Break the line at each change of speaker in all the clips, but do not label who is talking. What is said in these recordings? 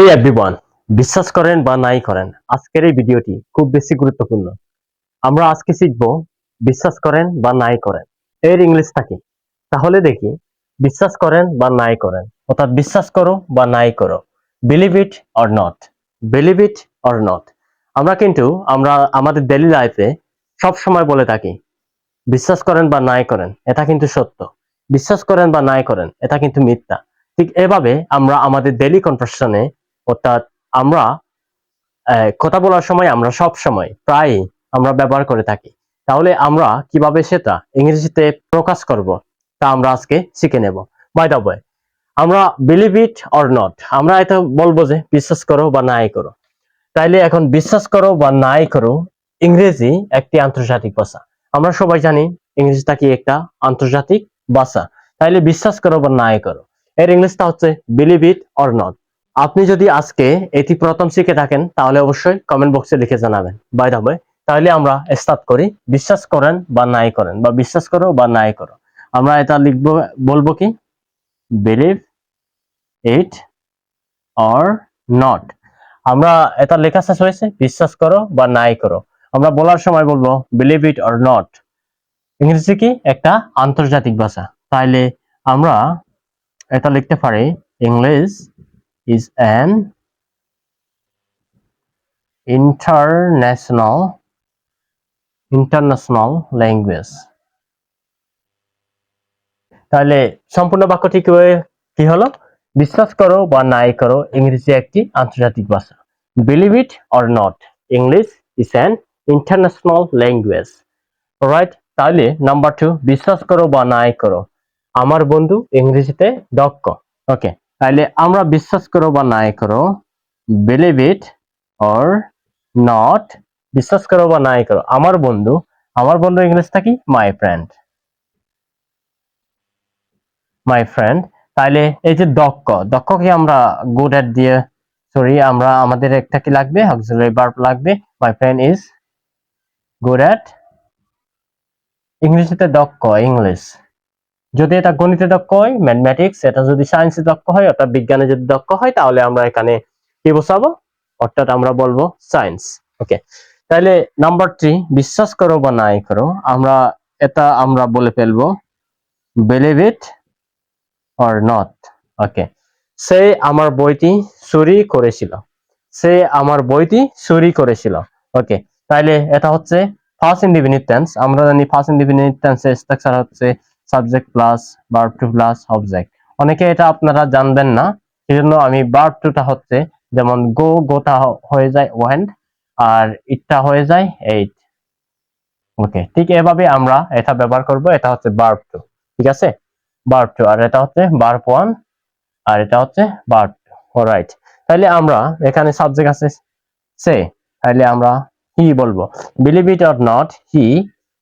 হেই everyone বিশ্বাস করেন বা নাই করেন, আজকের এই ভিডিওটি খুব বেশি গুরুত্বপূর্ণ। আমরা আজকে শিখব বিশ্বাস করেন বা নাই করেন। এর ইংলিশটা কি তাহলে দেখি, বিশ্বাস করেন বা নাই করেন, অর্থাৎ বিশ্বাস করো বা নাই করো believe it or not believe it or not আমরা কিন্তু, আমরা আমাদের ডেলি লাইফে সব সময় বলে থাকি, বিশ্বাস করেন বা নাই করেন, এটা কিন্তু সত্য। বিশ্বাস করেন বা নাই করেন, এটা কিন্তু মিথ্যা। ঠিক এভাবে আমরা আমাদের ডেলি কনভারসেশনে অর্থাৎ আমরা কথা বলার সময় আমরা সব সময় প্রায় আমরা ব্যবহার করে থাকি। তাহলে আমরা কীভাবে সেটা ইংরেজিতে প্রকাশ করব, তা আমরা আজকে শিখে নেব। বাই দ্য ওয়ে আমরা বিলিভ ইট অর নট আমরা এটা বলব যে বিশ্বাস করো বা নাই করো। তাইলে এখন বিশ্বাস করো বা নাই করো, ইংরেজি একটি আন্তর্জাতিক ভাষা। আমরা সবাই জানি ইংরেজিটা কি একটা আন্তর্জাতিক ভাষা। তাইলে বিশ্বাস করো বা নাই করো। এর ইংলিশটা হচ্ছে বিলিভ ইট অর নট আপনি যদি আজকে এটি প্রথম শিখে থাকেন, তাহলে অবশ্যই কমেন্ট বক্সে লিখে জানাবেন। বাই ওয়ে তাহলে আমরা স্টার্ট করি। বিশ্বাস করেন বা নাই করেন, বা বিশ্বাস করো বা নাই করো। আমরা এটা লিখব, বলব কি? বিলিভ ইট অর নট আমরা এটা লেখা শেষ হয়েছে, বিশ্বাস করো বা নাই করো। আমরা বলার সময় বলব বিলিভ ইট অর নট ইংরেজি কি? একটা আন্তর্জাতিক ভাষা। তাইলে আমরা এটা লিখতে পারি English is an international international language. তাহলে সম্পূর্ণ বাক্যটি কি হলো? বিশ্বাস করো বা নাই করো ইংরেজি একটি আন্তর্জাতিক ভাষা। Believe it or not English is an international language right তাহলে নাম্বার টু বিশ্বাস করো বা নাই করো। আমার বন্ধু ইংরেজিতে দক্ষ। ওকে তাহলে আমরা বিশ্বাস করো বা নাই করো বিলিভ ইট অর নট বিশ্বাস করো বা নাই করো, আমার বন্ধু আমার বন্ধু ইংলিশটা কি? মাই ফ্রেন্ড মাই ফ্রেন্ড তাহলে এই যে দক্ষ দক্ষকে আমরা গুড এট দিয়ে সরি আমরা আমাদের একটা কি লাগবে? অক্সিলারি ভার্ব লাগবে। My friend is good at ইংরেজিতে দক্ষ ইংলিশ যদি এটা গণিতে দক্ষ হয় ম্যাথমেটিক্স এটা যদি সায়েন্সে দক্ষ হয়, অর্থাৎ বিজ্ঞানে যদি দক্ষ হয়, তাহলে আমরা এখানে কি বসাবো অর্থাৎ আমরা বলব সায়েন্স ওকে তাহলে নাম্বার থ্রি বিশ্বাস করো বা নাই করো, আমরা এটা আমরা বলে ফেলব believe it or not okay সে আমার বইটি চুরি করেছিল, সে আমার বইটি চুরি করেছিল ওকে তাহলে এটা হচ্ছে ফার্স্ট ইন্ডিফিনিট টেন্স আমরা জানি ফার্স্ট ইন্ডিফিনিট টেন্সের স্ট্রাকচার হচ্ছে subject plus verb two plus object অনেকে এটা আপনারা জানবেন না, সেজন্য আমি ভার্ব টুটা হচ্ছে যেমন গো গোটা হয়ে যায় ওয়েন্ট আর ইটটা হয়ে যায় এইট ওকে ঠিক এভাবে আমরা এটা ব্যবহার করব, এটা হচ্ছে ভার্ব টু ঠিক আছে? ভার্ব টু আর এটা হচ্ছে ভার্ব ওয়ান আর এটা হচ্ছে ভার্ব টু রাইট তাহলে আমরা, এখানে সাবজেক্ট আছে সে তাহলে আমরা হি বলব। Believe it or not he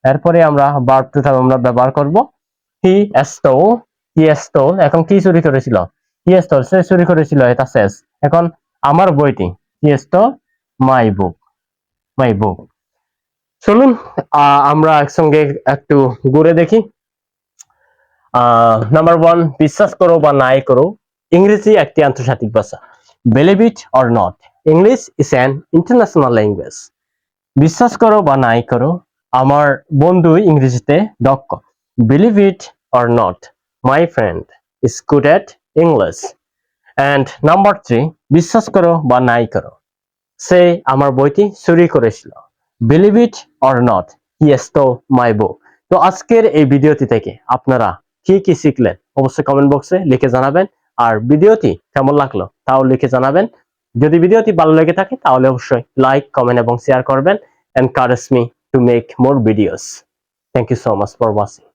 এরপরে আমরা ভার্ব টুটা আমরা ব্যবহার করব। হি স্টোল হি স্টোল এখন কি চুরি করেছিল? সে চুরি করেছিল, এটা শেষ। এখন আমার বইটি মাই বুক মাই বুক চলুন আমরা একসঙ্গে একটু ঘুরে দেখি। নাম্বার ওয়ান বিশ্বাস করো বা নাই করো, ইংরেজি একটি আন্তর্জাতিক ভাষা। Believe it or not English is an international language বিশ্বাস করো বা নাই করো, আমার বন্ধু ইংরেজিতে দক্ষ। Believe it or not my friend is good at English and number three বিশ্বাস করো বা নাই করো। সে আমার বইটি চুরি করেছিল। Believe it or not he stole my book তো আজকের এই ভিডিওটি থেকে আপনারা কি কি শিখলেন, অবশ্যই কমেন্ট বক্সে লিখে জানাবেন। আর ভিডিওটি কেমন লাগল, তাও লিখে জানাবেন। যদি ভিডিওটি ভালো লেগে থাকে, তাহলে অবশ্যই লাইক কমেন্ট এবং শেয়ার করবেন। Encourage me to make more videos thank you so much for watching